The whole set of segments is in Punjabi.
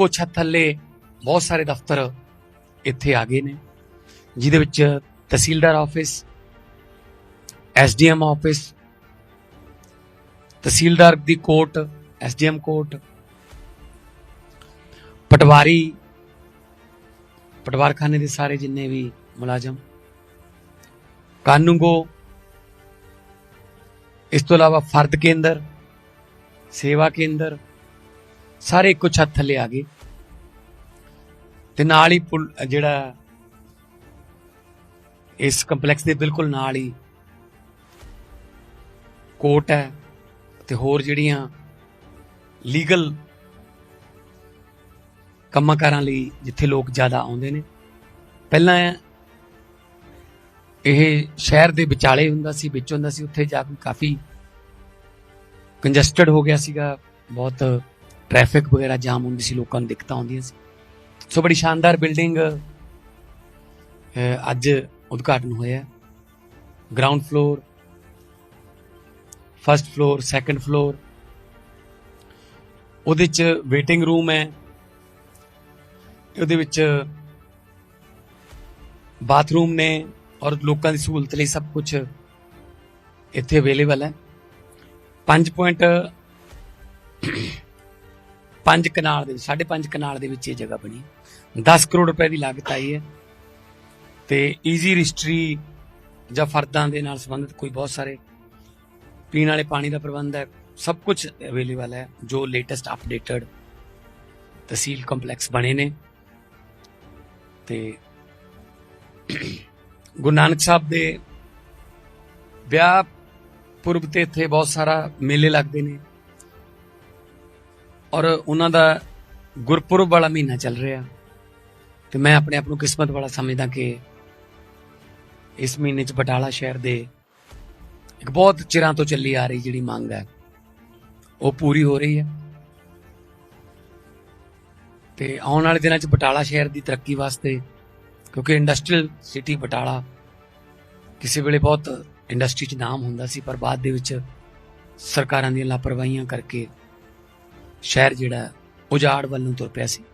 ਇੱਕੋ ਛੱਤ ਥੱਲੇ ਬਹੁਤ ਸਾਰੇ ਦਫ਼ਤਰ ਇੱਥੇ ਆ ਗਏ ਨੇ, ਜਿਹਦੇ ਵਿੱਚ tehsildar office, SDM office, tehsildar ਦੀ ਕੋਰਟ, ਐਸਡੀਐਮ ਕੋਰਟ, ਪਟਵਾਰੀ, ਪਟਵਾਰਖਾਨੇ ਦੇ ਸਾਰੇ ਜਿੰਨੇ ਵੀ ਮੁਲਾਜ਼ਮ, ਕਾਨੂੰਗੋ, ਇਸ ਤੋਂ ਇਲਾਵਾ ਫਰਦ ਕੇਂਦਰ, ਸੇਵਾ ਕੇਂਦਰ ਸਾਰੇ ਇੱਕੋ ਹੱਥ ਥੱਲੇ ਆ ਗਏ। ਤੇ ਨਾਲ ਹੀ ਪੁਲ, ਜਿਹੜਾ ਇਸ ਕੰਪਲੈਕਸ ਦੇ ਬਿਲਕੁਲ ਨਾਲ ਹੀ ਕੋਰਟ ਹੈ ਤੇ ਹੋਰ ਜਿਹੜੀਆਂ ਲੀਗਲ ਕੰਮਾਂ ਕਾਰਾਂ ਲਈ ਜਿੱਥੇ ਲੋਕ ਜ਼ਿਆਦਾ ਆਉਂਦੇ ਨੇ। ਪਹਿਲਾਂ ਇਹ ਸ਼ਹਿਰ ਦੇ ਵਿਚਾਲੇ ਹੁੰਦਾ ਸੀ, ਵਿੱਚ ਹੁੰਦਾ ਸੀ, ਉੱਥੇ ਜਾ ਕੇ ਕਾਫੀ ਕੰਜਸਟਡ ਹੋ ਗਿਆ ਸੀਗਾ, ਬਹੁਤ ਟ੍ਰੈਫਿਕ ਵਗੈਰਾ ਜਾਮ ਹੁੰਦੀ ਸੀ, ਲੋਕਾਂ ਨੂੰ ਦਿੱਕਤਾਂ ਆਉਂਦੀਆਂ ਸੀ। ਸੋ ਬੜੀ ਸ਼ਾਨਦਾਰ ਬਿਲਡਿੰਗ ਅੱਜ ਉਦਘਾਟਨ ਹੋਇਆ। Ground floor first floor second floor ਉਹਦੇ ਚ ਵੇਟਿੰਗ ਰੂਮ ਹੈ। ਉਹਦੇ ਵਿੱਚ ਬਾਥਰੂਮ ਨੇ ਔਰ ਲੋਕਾਂ ਦੀ ਸਹੂਲਤ ਲਈ ਸਭ ਕੁਝ ਇੱਥੇ ਅਵੇਲੇਬਲ ਹੈ। 5 ਪੁਆਇੰਟ 5 ਕਨਾਲ ਦੇ 5.5 ਕਨਾਲ ਦੇ ਵਿੱਚ ਇਹ ਜਗ੍ਹਾ ਬਣੀ। 10 ਕਰੋੜ ਰੁਪਏ ਦੀ ਲਾਗਤ ਆਈ ਹੈ। ਤੇ ਈਜ਼ੀ ਰਜਿਸਟਰੀ ਜਾਂ ਫਰਦਾਂ ਦੇ ਨਾਲ ਸੰਬੰਧਿਤ ਕੋਈ ਬਹੁਤ ਸਾਰੇ ਪੀਣ ਵਾਲੇ ਪਾਣੀ ਦਾ ਪ੍ਰਬੰਧ ਹੈ। ਸਭ ਕੁਝ ਅਵੇਲੇਬਲ ਹੈ, ਜੋ ਲੇਟੈਸਟ ਅਪਡੇਟਡ ਤਹਿਸੀਲ ਕੰਪਲੈਕਸ ਬਣੇ ਨੇ। ਤੇ ਗੁਰੂ ਨਾਨਕ ਸਾਹਿਬ ਦੇ ਵਿਆਹ ਪੁਰਬ ਤੇ ਇੱਥੇ ਬਹੁਤ ਸਾਰਾ ਮੇਲੇ ਲੱਗਦੇ ਨੇ। ਔਰ ਉਹਨਾਂ ਦਾ ਗੁਰਪੁਰਬ ਵਾਲਾ ਮਹੀਨਾ ਚੱਲ ਰਿਹਾ। ਤੇ ਮੈਂ ਆਪਣੇ ਆਪ ਨੂੰ ਕਿਸਮਤ ਵਾਲਾ ਸਮਝਦਾ ਕਿ ਇਸ ਮਹੀਨੇ ਚ ਬਟਾਲਾ ਸ਼ਹਿਰ ਦੇ ਇੱਕ ਬਹੁਤ ਚਿਰਾਂ ਤੋਂ ਚੱਲੀ ਆ ਰਹੀ ਜਿਹੜੀ ਮੰਗ ਹੈ, ਉਹ ਪੂਰੀ ਹੋ ਰਹੀ ਹੈ। ਤੇ ਆਉਣ ਵਾਲੇ ਦਿਨਾਂ ਚ ਬਟਾਲਾ ਸ਼ਹਿਰ ਦੀ ਤਰੱਕੀ ਵਾਸਤੇ, ਕਿਉਂਕਿ ਇੰਡਸਟਰੀਅਲ ਸਿਟੀ ਬਟਾਲਾ ਕਿਸੇ ਵੇਲੇ ਬਹੁਤ ਇੰਡਸਟਰੀ 'ਚ ਨਾਮ ਹੁੰਦਾ ਸੀ, ਪਰ ਬਾਅਦ ਦੇ ਵਿੱਚ ਸਰਕਾਰਾਂ ਦੀਆਂ ਲਾਪਰਵਾਹੀਆਂ ਕਰਕੇ ਸ਼ਹਿਰ ਜਿਹੜਾ ਉਜਾੜ ਵੱਲ ਨੂੰ ਤੁਰ ਪਿਆ ਸੀ।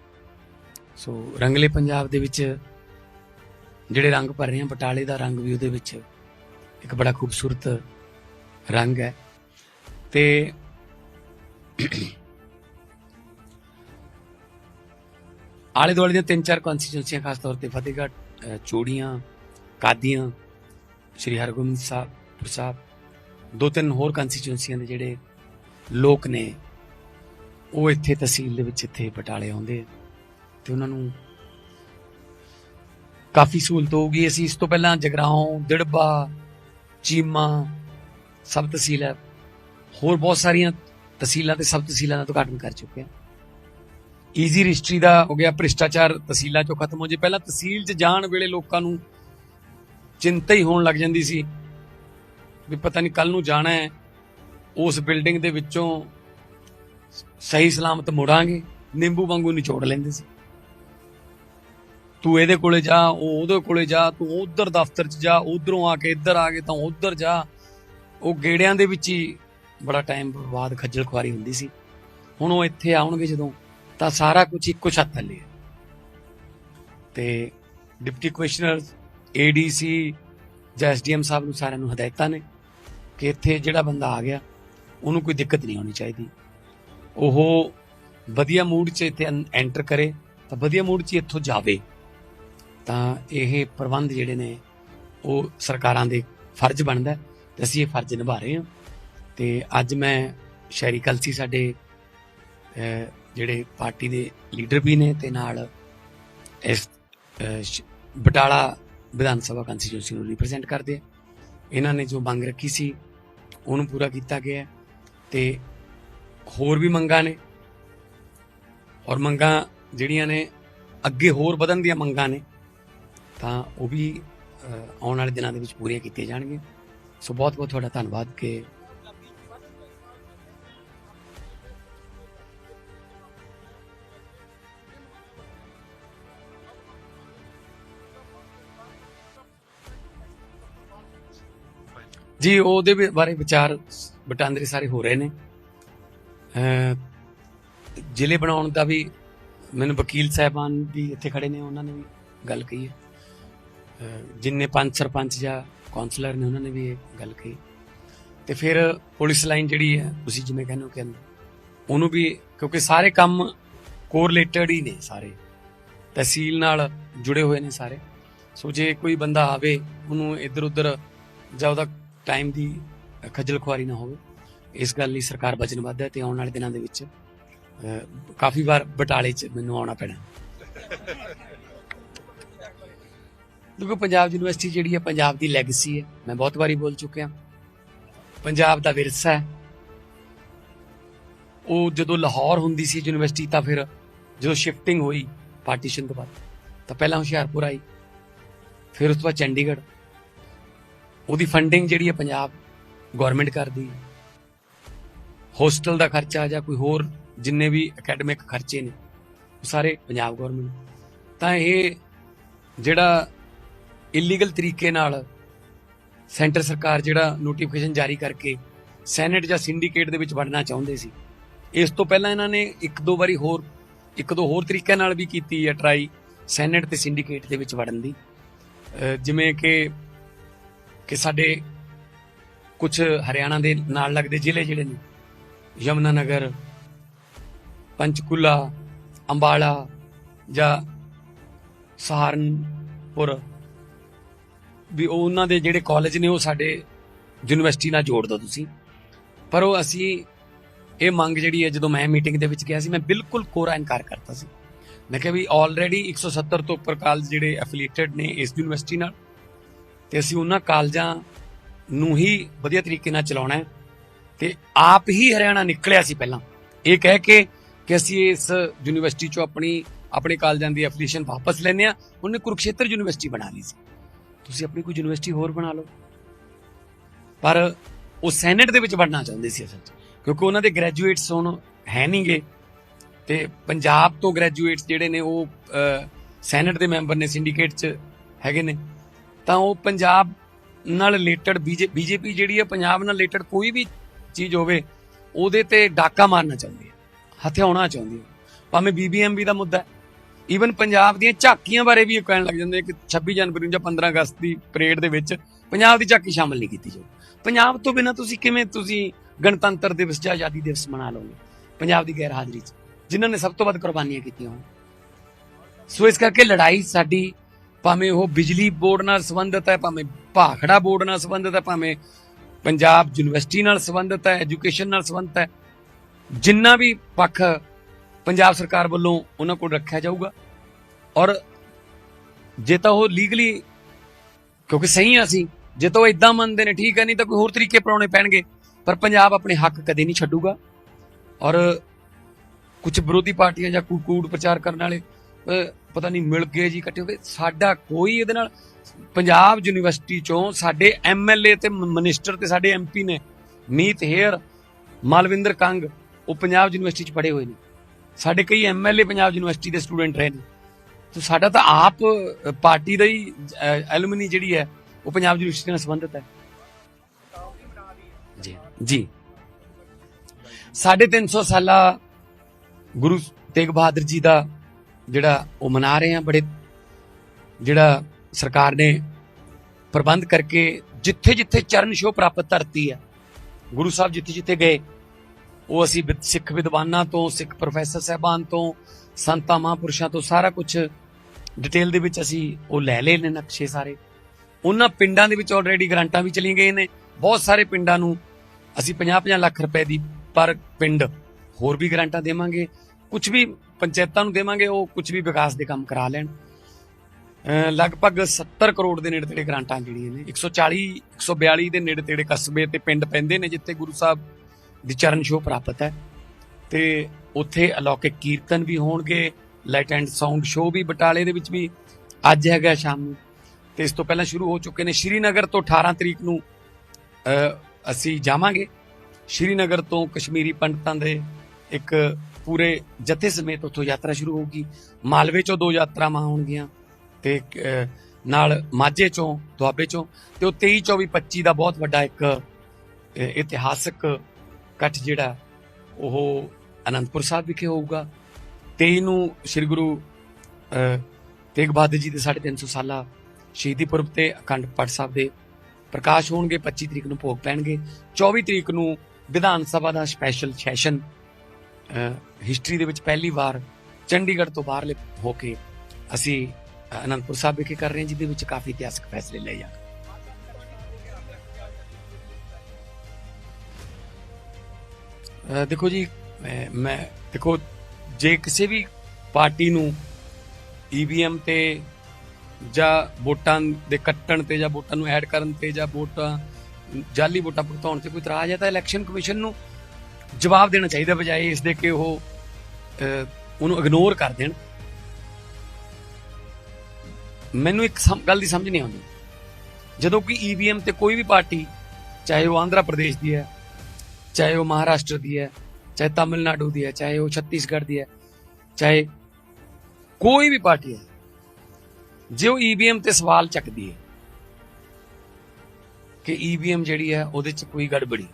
ਸੋ ਰੰਗਲੇ ਪੰਜਾਬ ਦੇ ਵਿੱਚ ਜਿਹੜੇ ਰੰਗ ਭਰ ਰਹੇ ਆ, ਬਟਾਲੇ ਦਾ ਰੰਗ ਵੀ ਉਹਦੇ ਵਿੱਚ ਇੱਕ ਬੜਾ ਖੂਬਸੂਰਤ ਰੰਗ ਹੈ। ਤੇ ਆਲੇ ਦੁਆਲੇ ਦੀਆਂ ਤਿੰਨ ਚਾਰ ਕਨਸਟੀਚੁਐਂਸੀਆਂ ਖਾਸ ਤੌਰ ਤੇ ਫਤਿਹਗੜ੍ਹ, ਅਹ ਚੂੜੀਆਂ, ਕਾਦੀਆਂ, ਸ਼੍ਰੀ ਹਰਗੋਬਿੰਦ ਸਾਹਿਬ ਸਾਹਿਬ ਦੋ ਤਿੰਨ ਹੋਰ ਕਨਸਟੀਚੁਐਂਸੀਆਂ ਦੇ ਜਿਹੜੇ ਲੋਕ ਨੇ ਉਹ ਇੱਥੇ ਤਹਿਸੀਲ ਦੇ ਵਿੱਚ ਇੱਥੇ ਬਟਾਲੇ ਆਉਂਦੇ ਆ ਤੇ ਉਹਨਾਂ ਨੂੰ ਕਾਫੀ ਸਹੂਲਤ ਹੋਊਗੀ। ਅਸੀਂ ਇਸ ਤੋਂ ਪਹਿਲਾਂ ਜਗਰਾਉਂ, ਦਿੜਬਾ, ਚੀਮਾ ਸਭ ਤਹਿਸੀਲ ਹੈ। ਹੋਰ ਬਹੁਤ ਸਾਰੀਆਂ ਤਹਿਸੀਲਾਂ ਤੇ ਸਬ ਤਹਿਸੀਲਾਂ ਦਾ ਉਦਘਾਟਨ ਕਰ ਚੁੱਕੇ ਹਾਂ। ਈਜ਼ੀ ਰਜਿਸਟਰੀ ਦਾ ਹੋ ਗਿਆ ਭ੍ਰਿਸ਼ਟਾਚਾਰ ਤਹਿਸੀਲਾਂ ਚੋਂ ਖਤਮ ਹੋ ਜੇ। ਪਹਿਲਾਂ ਤਹਿਸੀਲ 'ਚ ਜਾਣ ਵੇਲੇ ਲੋਕਾਂ ਨੂੰ ਚਿੰਤਾ ਹੀ ਹੋਣ ਲੱਗ ਜਾਂਦੀ ਸੀ ਵੀ ਪਤਾ ਨਹੀਂ ਕੱਲ ਨੂੰ ਜਾਣਾ ਹੈ। ਉਸ ਬਿਲਡਿੰਗ ਦੇ ਵਿੱਚੋਂ ਸਹੀ ਸਲਾਮਤ ਮੁੜਾਂਗੇ, ਨਿੰਬੂ ਵਾਂਗੂ ਨਿਚੋੜ ਲੈਂਦੇ ਸੀ। ਤੂੰ ਇਹਦੇ ਕੋਲੇ ਜਾ, ਉਹ ਉਹਦੇ ਕੋਲੇ ਜਾ, ਤੂੰ ਉਧਰ ਦਫ਼ਤਰ 'ਚ ਜਾ, ਉਧਰੋਂ ਆ ਕੇ ਇੱਧਰ ਆ ਕੇ ਤਾਂ ਉਧਰ ਜਾ। ਉਹ ਗੇੜਿਆਂ ਦੇ ਵਿੱਚ ਹੀ ਬੜਾ ਟਾਈਮ ਬਾਅਦ ਖੱਜਲ ਖੁਆਰੀ ਹੁੰਦੀ ਸੀ। ਹੁਣ ਉਹ ਇੱਥੇ ਆਉਣਗੇ ਜਦੋਂ, ਤਾਂ ਸਾਰਾ ਕੁਝ ਇੱਕੋ ਛੱਤ ਥੱਲੇ ਹੈ। ਤੇ ਡਿਪਟੀ ਕਮਿਸ਼ਨਰ ਏਡੀਸੀ ਜਾਂ ਐਸਡੀਐਮ ਸਾਹਿਬ ਨੂੰ ਸਾਰਿਆਂ ਨੂੰ ਹਦਾਇਤਾਂ ਨੇ ਕਿ ਇੱਥੇ ਜਿਹੜਾ ਬੰਦਾ ਆ ਗਿਆ, ਉਹਨੂੰ ਕੋਈ ਦਿੱਕਤ ਨਹੀਂ ਹੋਣੀ ਚਾਹੀਦੀ। ਉਹ ਵਧੀਆ ਮੂਡ 'ਚ ਇੱਥੇ ਐਂਟਰ ਕਰੇ, ਤਾਂ ਵਧੀਆ ਮੂਡ 'ਚ ਇੱਥੋਂ ਜਾਵੇ। ਤਾਂ ਇਹ ਪ੍ਰਬੰਧ ਜਿਹੜੇ ਨੇ, ਉਹ ਸਰਕਾਰਾਂ ਦੇ ਫਰਜ਼ ਬਣਦਾ ਹੈ ਤੇ ਅਸੀਂ ਇਹ ਫਰਜ਼ ਨਿਭਾ ਰਹੇ ਹਾਂ। ਤੇ ਅੱਜ ਮੈਂ ਸ਼ਹਿਰੀ ਕਲਸੀ ਸਾਡੇ ਜਿਹੜੇ ਪਾਰਟੀ ਦੇ ਲੀਡਰ ਵੀ ਨੇ ਤੇ ਨਾਲ ਇਸ ਬਟਾਲਾ ਵਿਧਾਨ ਸਭਾ ਕੰਸਟੀਚੁਐਂਸੀ ਨੂੰ ਰਿਪਰੈਜ਼ੈਂਟ ਕਰਦੇ ਇਹਨਾਂ ਨੇ ਜੋ ਮੰਗ ਰੱਖੀ ਸੀ, ਉਹਨੂੰ ਪੂਰਾ ਕੀਤਾ ਗਿਆ ਹੈ ਤੇ ਹੋਰ ਵੀ ਮੰਗਾਂ ਨੇ। ਔਰ ਮੰਗਾਂ ਜਿਹੜੀਆਂ ਨੇ, ਅੱਗੇ ਹੋਰ ਵਧਣ ਦੀਆਂ ਮੰਗਾਂ ਨੇ, ਤਾਂ ਉਹ ਵੀ ਆਉਣ ਵਾਲੇ ਦਿਨਾਂ ਦੇ ਵਿੱਚ ਪੂਰੀਆਂ ਕੀਤੀਆਂ ਜਾਣਗੀਆਂ। ਸੋ ਬਹੁਤ ਬਹੁਤ ਤੁਹਾਡਾ ਧੰਨਵਾਦ ਕਿ ਜੀ, ਉਹਦੇ ਬਾਰੇ ਵਿਚਾਰ ਵਟਾਂਦਰੇ ਸਾਰੇ ਹੋ ਰਹੇ ਨੇ। ਜ਼ਿਲ੍ਹੇ ਬਣਾਉਣ ਦਾ ਵੀ ਮੈਨੂੰ ਵਕੀਲ ਸਾਹਿਬਾਨ ਵੀ ਇੱਥੇ ਖੜੇ ਨੇ, ਉਹਨਾਂ ਨੇ ਵੀ ਗੱਲ ਕਹੀ ਹੈ। ਜਿੰਨੇ ਪੰਜ ਸਰਪੰਚ ਜਾਂ ਕਾਉਂਸਲਰ ਨੇ, ਉਹਨਾਂ ਨੇ ਵੀ ਇਹ ਗੱਲ ਕਹੀ। ਤੇ ਫਿਰ ਪੁਲਿਸ ਲਾਈਨ ਜਿਹੜੀ ਹੈ, ਤੁਸੀਂ ਜਿਵੇਂ ਕਹਿੰਦੇ ਹੋ ਕਿ ਉਹਨੂੰ ਵੀ ਕਿਉਂਕਿ ਸਾਰੇ ਕੰਮ ਕੋਰਿਲੇਟਡ ਹੀ ਨੇ ਸਾਰੇ। ਤਹਿਸੀਲ ਨਾਲ ਜੁੜੇ ਹੋਏ ਨੇ ਸਾਰੇ। ਸੋ ਜੇ ਕੋਈ ਬੰਦਾ ਆਵੇ, ਉਹਨੂੰ ਇੱਧਰ ਉੱਧਰ ਜਾਂ ਉਹਦਾ ਟਾਈਮ ਦੀ ਖੱਜਲ ਖੁਆਰੀ ਨਾ ਹੋਵੇ ਇਸ ਗੱਲ ਲਈ ਸਰਕਾਰ ਵਚਨਬੱਧ ਹੈ ਤੇ ਆਉਣ ਵਾਲੇ ਦਿਨਾਂ ਦੇ ਵਿੱਚ ਕਾਫੀ ਵਾਰ ਬਟਾਲੇ 'ਚ ਮੈਨੂੰ ਆਉਣਾ ਪੈਣਾ। ਦੇਖੋ, ਪੰਜਾਬ ਯੂਨੀਵਰਸਿਟੀ ਜਿਹੜੀ ਹੈ, ਪੰਜਾਬ ਦੀ ਲੈਗੇਸੀ ਹੈ। ਮੈਂ ਬਹੁਤ ਵਾਰੀ ਬੋਲ ਚੁੱਕਿਆ। ਪੰਜਾਬ ਦਾ ਵਿਰਸਾ ਹੈ। ਉਹ ਜਦੋਂ ਲਾਹੌਰ ਹੁੰਦੀ ਸੀ ਯੂਨੀਵਰਸਿਟੀ, ਤਾਂ ਫਿਰ ਜਦੋਂ ਸ਼ਿਫਟਿੰਗ ਹੋਈ ਪਾਰਟੀਸ਼ਨ ਤੋਂ ਬਾਅਦ, ਤਾਂ ਪਹਿਲਾਂ ਹੁਸ਼ਿਆਰਪੁਰ ਆਈ, ਫਿਰ ਉਸ ਤੋਂ ਬਾਅਦ ਚੰਡੀਗੜ੍ਹ। ਉਹਦੀ ਫੰਡਿੰਗ ਜਿਹੜੀ ਹੈ, ਪੰਜਾਬ ਗਵਰਨਮੈਂਟ ਕਰਦੀ ਹੈ। ਹੋਸਟਲ ਦਾ ਖਰਚਾ ਜਾਂ ਕੋਈ ਹੋਰ ਜਿੰਨੇ ਵੀ ਅਕੈਡਮਿਕ ਖਰਚੇ ਨੇ, ਉਹ ਸਾਰੇ ਪੰਜਾਬ ਗਵਰਨਮੈਂਟ ਤਾਂ ਇਹ ਜਿਹੜਾ ਇਲੀਗਲ ਤਰੀਕੇ ਨਾਲ ਸੈਂਟਰ ਸਰਕਾਰ ਜਿਹੜਾ ਨੋਟੀਫਿਕੇਸ਼ਨ ਜਾਰੀ ਕਰਕੇ ਸੈਨੇਟ ਜਾਂ ਸਿੰਡੀਕੇਟ ਦੇ ਵਿੱਚ ਵੜਨਾ ਚਾਹੁੰਦੇ ਸੀ, ਇਸ ਤੋਂ ਪਹਿਲਾਂ ਇਹਨਾਂ ਨੇ ਇੱਕ ਦੋ ਵਾਰੀ ਹੋਰ, ਇੱਕ ਦੋ ਹੋਰ ਤਰੀਕਿਆਂ ਨਾਲ ਵੀ ਕੀਤੀ ਹੈ ਟਰਾਈ ਸੈਨੇਟ ਤੇ ਸਿੰਡੀਕੇਟ ਦੇ ਵਿੱਚ ਵੜਨ ਦੀ। ਜਿਵੇਂ ਕਿ ਕਿ ਸਾਡੇ ਕੁਝ ਹਰਿਆਣਾ ਦੇ ਨਾਲ ਲੱਗਦੇ ਜ਼ਿਲ੍ਹੇ ਜਿਹੜੇ ਨੇ ਯਮਨਾ ਨਗਰ ਪੰਚਕੂਲਾ, ਅੰਬਾਲਾ ਜਾਂ ਸਹਾਰਨਪੁਰ ਵੀ ਉਹਨਾਂ ਦੇ ਜਿਹੜੇ ਕਾਲਜ ਨੇ ਉਹ ਸਾਡੇ ਯੂਨੀਵਰਸਿਟੀ ਨਾਲ ਜੋੜ ਦਿਓ ਤੁਸੀਂ। ਪਰ ਉਹ ਅਸੀਂ ਇਹ ਮੰਗ ਜਿਹੜੀ ਹੈ, ਜਦੋਂ ਮੈਂ ਮੀਟਿੰਗ ਦੇ ਵਿੱਚ ਗਿਆ ਸੀ, ਮੈਂ ਬਿਲਕੁਲ ਕੋਰਾ ਇਨਕਾਰ ਕਰਤਾ ਸੀ। ਮੈਂ ਕਿਹਾ ਵੀ ਆਲਰੇਡੀ 170 ਤੋਂ ਉੱਪਰ ਕਾਲਜ ਜਿਹੜੇ ਐਫੀਲੀਏਟਡ ਨੇ ਇਸ ਯੂਨੀਵਰਸਿਟੀ ਨਾਲ, ਤੇ ਅਸੀਂ ਉਹਨਾਂ ਕਾਲਜਾਂ ਨੂੰ ਹੀ ਵਧੀਆ ਤਰੀਕੇ ਨਾਲ ਚਲਾਉਣਾ ਹੈ। ਤੇ ਆਪ ਹੀ ਹਰਿਆਣਾ ਨਿਕਲਿਆ ਸੀ ਪਹਿਲਾਂ। ਇਹ ਕਹਿ ਕੇ ਕਿ ਅਸੀਂ ਇਸ ਯੂਨੀਵਰਸਿਟੀ ਚੋਂ ਆਪਣੀ, ਆਪਣੇ ਕਾਲਜਾਂ ਦੀ ਐਫੀਲੀਏਸ਼ਨ ਵਾਪਸ ਲੈਨੇ ਆ ਉਹਨੇ ਕੁਰਕਸ਼ੇਤਰ ਯੂਨੀਵਰਸਿਟੀ ਬਣਾ ਲਈ ਸੀ। ਤੁਸੀਂ ਆਪਣੀ ਕੋਈ ਯੂਨੀਵਰਸਿਟੀ ਹੋਰ ਬਣਾ ਲਓ। ਪਰ ਉਹ ਸੈਨੇਟ ਦੇ ਵਿੱਚ ਵੜਨਾ ਚਾਹੁੰਦੇ ਸੀ ਅਸਲ 'ਚ। ਕਿਉਂਕਿ ਉਹਨਾਂ ਦੇ ਗ੍ਰੈਜੂਏਟਸ ਹੁਣ ਹੈ ਨਹੀਂਗੇ। ਤੇ ਪੰਜਾਬ ਤੋਂ ਗ੍ਰੈਜੂਏਟਸ ਜਿਹੜੇ ਨੇ ਉਹ ਸੈਨੇਟ ਦੇ ਮੈਂਬਰ ਨੇ ਸਿੰਡੀਕੇਟ 'ਚ ਹੈਗੇ ਨੇ। ਤਾਂ ਉਹ ਪੰਜਾਬ ਨਾਲ ਰਿਲੇਟਡ ਬੀਜੇਪੀ ਜਿਹੜੀ ਹੈ, ਪੰਜਾਬ ਨਾਲ ਰਿਲੇਟਡ ਕੋਈ ਵੀ ਚੀਜ਼ ਹੋਵੇ, ਉਹਦੇ ਤੇ ਡਾਕਾ ਮਾਰਨਾ ਚਾਹੁੰਦੀ ਹੈ, ਹਥਿਆਉਣਾ ਚਾਹੁੰਦੀ ਹੈ। ਭਾਵੇਂ ਬੀਬੀਐਮਬੀ ਦਾ ਮੁੱਦਾ ਹੈ। ਈਵਨ ਪੰਜਾਬ ਦੀਆਂ ਝਾਕੀਆਂ ਬਾਰੇ ਵੀ ਕਹਿਣ ਲੱਗ ਜਾਂਦੇ ਕਿ 26 ਜਨਵਰੀ ਨੂੰ ਜਾਂ 15 ਅਗਸਤ ਦੀ ਪਰੇਡ ਦੇ ਵਿੱਚ ਪੰਜਾਬ ਦੀ ਝਾਕੀ ਸ਼ਾਮਲ ਨਹੀਂ ਕੀਤੀ ਜਾਊ। ਪੰਜਾਬ ਤੋਂ ਬਿਨਾਂ ਤੁਸੀਂ ਕਿਵੇਂ ਤੁਸੀਂ ਗਣਤੰਤਰ ਦਿਵਸ ਜਾਂ ਆਜ਼ਾਦੀ ਦਿਵਸ ਮਨਾ ਲਓਗੇ? ਪੰਜਾਬ ਦੀ ਗੈਰ ਹਾਜ਼ਰੀ 'ਚ, ਜਿਨ੍ਹਾਂ ਨੇ ਸਭ ਤੋਂ ਵੱਧ ਕੁਰਬਾਨੀਆਂ ਕੀਤੀਆਂ ਹੋਣ। ਸੋ ਇਸ ਕਰਕੇ ਲੜਾਈ ਸਾਡੀ ਭਾਵੇਂ ਉਹ ਬਿਜਲੀ ਬੋਰਡ ਨਾਲ ਸੰਬੰਧਿਤ ਹੈ, ਭਾਵੇਂ ਭਾਖੜਾ ਬੋਰਡ ਨਾਲ ਸੰਬੰਧਿਤ ਹੈ, ਭਾਵੇਂ ਪੰਜਾਬ ਯੂਨੀਵਰਸਿਟੀ ਨਾਲ ਸੰਬੰਧਿਤ ਹੈ, ਐਜੂਕੇਸ਼ਨ ਨਾਲ ਸੰਬੰਧਿਤ ਹੈ। ਜਿੰਨਾ ਵੀ ਪੱਖ ਪੰਜਾਬ ਸਰਕਾਰ ਵੱਲੋਂ ਉਹਨਾਂ ਕੋਲ ਰੱਖਿਆ ਜਾਊਗਾ। ਔਰ ਜੇ ਤਾਂ ਉਹ ਲੀਗਲੀ ਕਿਉਂਕਿ ਸਹੀ ਆ ਅਸੀਂ, ਜੇ ਤਾਂ ਉਹ ਇਦਾਂ ਮੰਨਦੇ ਨੇ, ਠੀਕ ਹੈ ਨਹੀਂ ਤਾਂ ਕੋਈ ਹੋਰ ਤਰੀਕੇ ਅਪਣਾਉਣੇ ਪੈਣਗੇ, ਪਰ ਪੰਜਾਬ ਆਪਣੇ ਹੱਕ ਕਦੇ ਨਹੀਂ ਛੱਡੂਗਾ। ਔਰ ਕੁਝ ਵਿਰੋਧੀ ਪਾਰਟੀਆਂ ਜਾਂ ਕੂ- ਕੂੜ ਪ੍ਰਚਾਰ ਕਰਨ ਵਾਲੇ ਪਤਾ ਨਹੀਂ ਮਿਲ ਕੇ ਜੀ ਇਕੱਠੇ ਹੋ ਗਏ ਸਾਡਾ ਕੋਈ ਇਹਦੇ ਨਾਲ, ਪੰਜਾਬ ਯੂਨੀਵਰਸਿਟੀ ਚੋਂ ਸਾਡੇ ਐਮਐਲਏ ਤੇ ਮਿਨਿਸਟਰ ਤੇ ਸਾਡੇ ਐਮਪੀ ਨੇ, ਮੀਤ ਹੇਅਰ, ਮਾਲਵਿੰਦਰ ਕੰਗ, ਉਹ ਪੰਜਾਬ ਯੂਨੀਵਰਸਿਟੀ ਚ ਪੜ੍ਹੇ ਹੋਏ ਨੇ। ਸਾਡੇ ਕਈ ਐਮਐਲਏ ਪੰਜਾਬ ਯੂਨੀਵਰਸਿਟੀ ਦੇ ਸਟੂਡੈਂਟ ਰਹੇ ਨੇ। ਤੇ ਸਾਡਾ ਤਾਂ ਆਪ ਪਾਰਟੀ ਦਾ ਹੀ ਐਲੂਮਨੀ ਜਿਹੜੀ ਹੈ, ਉਹ ਪੰਜਾਬ ਯੂਨੀਵਰਸਿਟੀ ਨਾਲ ਸੰਬੰਧਿਤ ਹੈ। ਜੀ ਜੀ। ਸਾਢੇ ਤਿੰਨ ਸੌ ਸਾਲਾ ਗੁਰੂ ਤੇਗ ਬਹਾਦਰ ਜੀ ਦਾ ਜਿਹੜਾ ਉਹ ਮਨਾ ਰਹੇ ਆ ਬੜੇ, ਜਿਹੜਾ ਸਰਕਾਰ ਨੇ ਪ੍ਰਬੰਧ ਕਰਕੇ ਜਿੱਥੇ ਜਿੱਥੇ ਚਰਨ ਛੋਹ ਪ੍ਰਾਪਤ ਧਰਤੀ ਹੈ ਗੁਰੂ ਸਾਹਿਬ ਜਿੱਥੇ ਜਿੱਥੇ ਗਏ, ਉਹ ਅਸੀਂ ਵਿਦ- ਸਿੱਖ ਵਿਦਵਾਨਾਂ ਤੋਂ, ਸਿੱਖ ਪ੍ਰੋਫੈਸਰ ਸਾਹਿਬਾਨ ਤੋਂ, ਸੰਤਾਂ ਮਹਾਂਪੁਰਸ਼ਾਂ ਤੋਂ ਸਾਰਾ ਕੁਝ ਡਿਟੇਲ ਦੇ ਵਿੱਚ ਅਸੀਂ ਉਹ ਲੈ ਲਏ ਨੇ ਨਕਸ਼ੇ ਸਾਰੇ। ਉਹਨਾਂ ਪਿੰਡਾਂ ਦੇ ਵਿੱਚ ਆਲਰੇਡੀ ਗ੍ਰਾਂਟਾਂ ਵੀ ਚਲੀਆਂ ਗਈਆਂ ਨੇ। ਬਹੁਤ ਸਾਰੇ ਪਿੰਡਾਂ ਨੂੰ ਅਸੀਂ 50-50 ਲੱਖ ਰੁਪਏ ਦੀ ਪਰ ਪਿੰਡ ਹੋਰ ਵੀ ਗ੍ਰਾਂਟਾਂ ਦੇਵਾਂਗੇ। ਕੁਝ ਵੀ ਪੰਚਾਇਤਾਂ ਨੂੰ ਦੇਵਾਂਗੇ, ਉਹ ਕੁਝ ਵੀ ਵਿਕਾਸ ਦੇ ਕੰਮ ਕਰਾ ਲੈਣ। ਲਗਭਗ 70 ਕਰੋੜ ਦੇ ਨੇੜੇ ਤੇੜੇ ਗ੍ਰਾਂਟਾਂ ਜਿਹੜੀਆਂ ਨੇ 140 142 ਦੇ ਨੇੜੇ ਤੇੜੇ ਕਸਬੇ ਤੇ ਪਿੰਡ ਪੈਂਦੇ ਨੇ, ਜਿੱਥੇ ਗੁਰੂ ਸਾਹਿਬ ਦੀ ਚਰਨ ਛੋਹ ਪ੍ਰਾਪਤ ਹੈ। ਤੇ ਉੱਥੇ ਅਲੌਕਿਕ ਕੀਰਤਨ ਵੀ ਹੋਣਗੇ, ਲਾਈਟ ਐਂਡ ਸਾਊਂਡ ਸ਼ੋਅ ਵੀ ਬਟਾਲੇ ਦੇ ਵਿੱਚ ਵੀ ਅੱਜ ਹੈਗਾ ਸ਼ਾਮ ਨੂੰ। ਤੇ ਇਸ ਤੋਂ ਪਹਿਲਾਂ ਸ਼ੁਰੂ ਹੋ ਚੁੱਕੇ ਨੇ। ਸ਼੍ਰੀਨਗਰ ਤੋਂ 18 ਤਰੀਕ ਨੂੰ ਅਸੀਂ ਜਾਵਾਂਗੇ। ਸ਼੍ਰੀਨਗਰ ਤੋਂ ਕਸ਼ਮੀਰੀ ਪੰਡਤਾਂ ਦੇ ਇੱਕ ਪੂਰੇ ਜਥੇ ਸਮੇਤ ਉੱਥੋਂ ਯਾਤਰਾ ਸ਼ੁਰੂ ਹੋਊਗੀ। ਮਾਲਵੇ ਚੋਂ ਦੋ ਯਾਤਰਾਵਾਂ ਹੋਣਗੀਆਂ ਤੇ ਨਾਲ ਮਾਝੇ ਚੋਂ, ਦੁਆਬੇ ਚੋਂ ਤੇ ਉਹ 23 24 25 ਦਾ ਬਹੁਤ ਵੱਡਾ ਇੱਕ ਇਤਿਹਾਸਕ ਇਕੱਠ ਜਿਹੜਾ ਉਹ ਅਨੰਦਪੁਰ ਸਾਹਿਬ ਵਿਖੇ ਹੋਊਗਾ। 23 ਨੂੰ ਸ੍ਰੀ ਗੁਰੂ ਤੇਗ ਬਹਾਦਰ ਜੀ ਦੇ 350 ਸਾਲਾ ਸ਼ਹੀਦੀ ਪੁਰਬ ਤੇ ਅਖੰਡ ਪਾਠ ਸਾਹਿਬ ਦੇ ਪ੍ਰਕਾਸ਼ ਹੋਣਗੇ 25 ਤਰੀਕ ਨੂੰ ਭੋਗ ਪੈਣਗੇ 24 ਤਰੀਕ ਨੂੰ ਵਿਧਾਨ ਸਭਾ ਦਾ ਸਪੈਸ਼ਲ ਸੈਸ਼ਨ ਹਿਸਟਰੀ ਦੇ ਵਿੱਚ ਪਹਿਲੀ ਵਾਰ ਚੰਡੀਗੜ੍ਹ ਤੋਂ ਬਾਹਰਲੇ ਹੋ ਕੇ ਅਸੀਂ ਅਨੰਦਪੁਰ ਸਾਹਿਬ ਵਿਖੇ ਕਰ ਰਹੇ ਹਾਂ, ਜਿਹਦੇ ਵਿੱਚ ਕਾਫੀ ਇਤਿਹਾਸਕ ਫੈਸਲੇ ਲਏ ਜਾਣਗੇ ਦੇਖੋ ਜੀ ਮੈਂ- ਮੈਂ, ਦੇਖੋ, ਜੇ ਕਿਸੇ ਵੀ ਪਾਰਟੀ ਨੂੰ ਈਵੀਐਮ ਤੇ ਜਾਂ ਵੋਟਾਂ ਦੇ ਕੱਟਣ ਤੇ ਜਾਂ ਵੋਟਾਂ ਨੂੰ ਐਡ ਕਰਨ ਤੇ ਜਾਂ ਵੋਟਾਂ ਜਾਲੀ ਵੋਟਾਂ ਭੁਗਤਾਉਣ ਤੇ ਕੋਈ ਇਤਰਾਜ਼ ਹੈ, ਤਾਂ ਇਲੈਕਸ਼ਨ ਕਮਿਸ਼ਨ ਨੂੰ ਜਵਾਬ ਦੇਣਾ ਚਾਹੀਦਾ ਬਜਾਏ ਇਸ ਦੇ ਕਿ ਉਹ ਉਹਨੂੰ ਇਗਨੋਰ ਕਰ ਦੇਣ। ਮੈਨੂੰ ਇੱਕ ਗੱਲ ਦੀ ਸਮਝ ਨਹੀਂ ਆਉਂਦੀ। ਜਦੋਂ ਕਿ ਈਵੀਐਮ ਤੇ ਕੋਈ ਵੀ ਪਾਰਟੀ, ਚਾਹੇ ਉਹ ਆਂਧਰਾ ਪ੍ਰਦੇਸ਼ ਦੀ ਹੈ, ਚਾਹੇ ਉਹ ਮਹਾਰਾਸ਼ਟਰ ਦੀ ਹੈ, ਚਾਹੇ ਤਾਮਿਲਨਾਡੂ ਦੀ ਹੈ, ਚਾਹੇ ਉਹ ਛੱਤੀਸਗੜ੍ਹ ਦੀ ਹੈ, ਚਾਹੇ ਕੋਈ ਵੀ ਪਾਰਟੀ ਹੈ, ਜੇ ਉਹ ਈਵੀਐਮ ਤੇ ਸਵਾਲ ਚੱਕਦੀ ਹੈ ਕਿ ਈਵੀਐਮ ਜਿਹੜੀ ਹੈ ਉਹਦੇ ਚ ਕੋਈ ਗੜਬੜੀ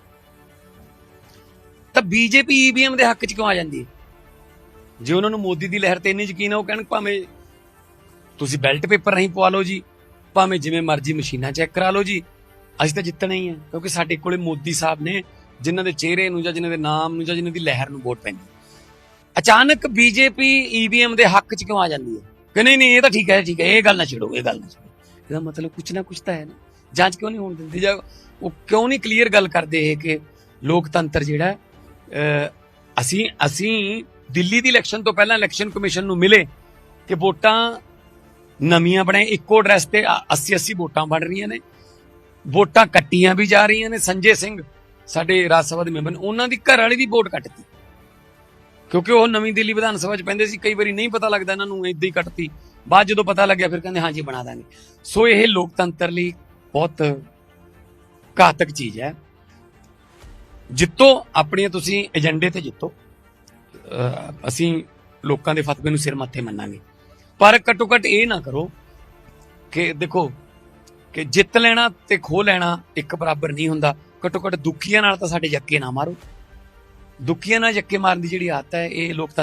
ਤਾਂ ਬੀਜੇਪੀ ਈਵੀਐਮ ਦੇ ਹੱਕ ਚ ਕਿਉਂ ਆ ਜਾਂਦੀ ਹੈ? ਜੇ ਉਹਨਾਂ ਨੂੰ ਮੋਦੀ ਦੀ ਲਹਿਰ ਤੇ ਇੰਨੀ ਯਕੀਨ ਹੈ ਉਹ ਕਹਿਣ ਭਾਵੇਂ ਤੁਸੀਂ ਬੈਲਟ ਪੇਪਰ ਨਹੀਂ ਪਵਾ ਲਓ ਜੀ, ਭਾਵੇਂ ਜਿਵੇਂ ਮਰਜ਼ੀ ਮਸ਼ੀਨਾਂ ਚੈੱਕ ਕਰਾ ਲਓ ਜੀ, ਅਸੀਂ ਤਾਂ ਜਿੱਤਣਾ ਹੀ ਹੈ ਕਿਉਂਕਿ ਸਾਡੇ ਕੋਲੇ ਮੋਦੀ ਸਾਹਿਬ ਨੇ, ਜਿਨ੍ਹਾਂ ਦੇ ਚਿਹਰੇ ਨੂੰ ਜਾਂ ਜਿਨ੍ਹਾਂ ਦੇ ਨਾਮ ਨੂੰ ਜਾਂ ਜਿਨ੍ਹਾਂ ਦੀ ਲਹਿਰ ਨੂੰ ਵੋਟ ਪੈਂਦੀ ਅਚਾਨਕ ਬੀਜੇਪੀ ਈਵੀਐਮ ਦੇ ਹੱਕ 'ਚ ਕਿਉਂ ਆ ਜਾਂਦੀ ਹੈ? ਕਿ ਨਹੀਂ ਨਹੀਂ, ਇਹ ਤਾਂ ਠੀਕ ਹੈ ਠੀਕ ਹੈ, ਇਹ ਗੱਲ ਨਾ ਛੇੜੋ, ਇਹ ਗੱਲ ਨਾ ਛੇੜੋ। ਇਹਦਾ ਮਤਲਬ ਕੁਝ ਨਾ ਕੁਝ ਤਾਂ ਹੈ ਨਾ। ਜਾਂਚ ਕਿਉਂ ਨਹੀਂ ਹੋਣ ਦਿੰਦੇ? ਜਾਂ ਉਹ ਕਿਉਂ ਨਹੀਂ ਕਲੀਅਰ ਗੱਲ ਕਰਦੇ ਇਹ ਕਿ ਲੋਕਤੰਤਰ ਜਿਹੜਾ ਅਸੀਂ ਅਸੀਂ ਦਿੱਲੀ ਦੀ ਇਲੈਕਸ਼ਨ ਤੋਂ ਪਹਿਲਾਂ ਇਲੈਕਸ਼ਨ ਕਮਿਸ਼ਨ ਨੂੰ ਮਿਲੇ ਕਿ ਵੋਟਾਂ ਨਵੀਆਂ ਬਣੇ ਇੱਕੋ ਐਡਰੈਸ ਤੇ 80 80 ਵੋਟਾਂ ਬਣ ਰਹੀਆਂ ਨੇ। ਵੋਟਾਂ ਕੱਟੀਆਂ ਵੀ ਜਾ ਰਹੀਆਂ ਨੇ। ਸੰਜੇ ਸਿੰਘ, ਸਾਡੇ ਰਾਜ ਸਭਾ ਦੇ ਮੈਂਬਰ ਨੇ, ਉਹਨਾਂ ਦੀ ਘਰ ਵਾਲੀ ਦੀ ਵੋਟ ਕੱਟਤੀ। ਕਿਉਂਕਿ ਉਹ ਨਵੀਂ ਦਿੱਲੀ ਵਿਧਾਨ ਸਭਾ 'ਚ ਪੈਂਦੇ ਸੀ, ਕਈ ਵਾਰੀ ਨਹੀਂ ਪਤਾ ਲੱਗਦਾ ਇਹਨਾਂ ਨੂੰ ਏਦਾਂ ਹੀ ਕੱਟਤੀ। ਬਾਅਦ ਜਦੋਂ ਪਤਾ ਲੱਗਿਆ, ਫਿਰ ਕਹਿੰਦੇ, ਹਾਂਜੀ, ਬਣਾ ਦਾਂਗੇ। ਸੋ ਇਹ ਲੋਕਤੰਤਰ ਲਈ ਬਹੁਤ ਘਾਤਕ ਚੀਜ਼ ਹੈ। ਜਿੱਤੋ, ਆਪਣੀਆਂ ਤੁਸੀਂ ਏਜੰਡੇ ਤੇ ਜਿੱਤੋ। ਅਸੀਂ ਲੋਕਾਂ ਦੇ ਫਤਵੇ ਨੂੰ ਸਿਰ ਮੱਥੇ ਮੰਨਾਂਗੇ। ਪਰ ਘੱਟੋ ਘੱਟ ਇਹ ਨਾ ਕਰੋ ਕਿ ਦੇਖੋ, ਕਿ ਜਿੱਤ ਲੈਣਾ ਤੇ ਖੋ ਲੈਣਾ ਇੱਕ ਬਰਾਬਰ ਨਹੀਂ ਹੁੰਦਾ। ਘੱਟੋ ਘੱਟ ਦੁਖੀਆਂ ਨਾਲ ਤਾਂ ਸਾਡੇ ਜੱਕੇ ਨਾ ਮਾਰੋ। ਦੁਖੀਆਂ ਨਾਲ ਜੱਕੇ ਮਾਰਨ ਦੀ ਜਿਹੜੀ ਆਦਤ ਹੈ, ਇਹ ਲੋਕਤੰਤਰ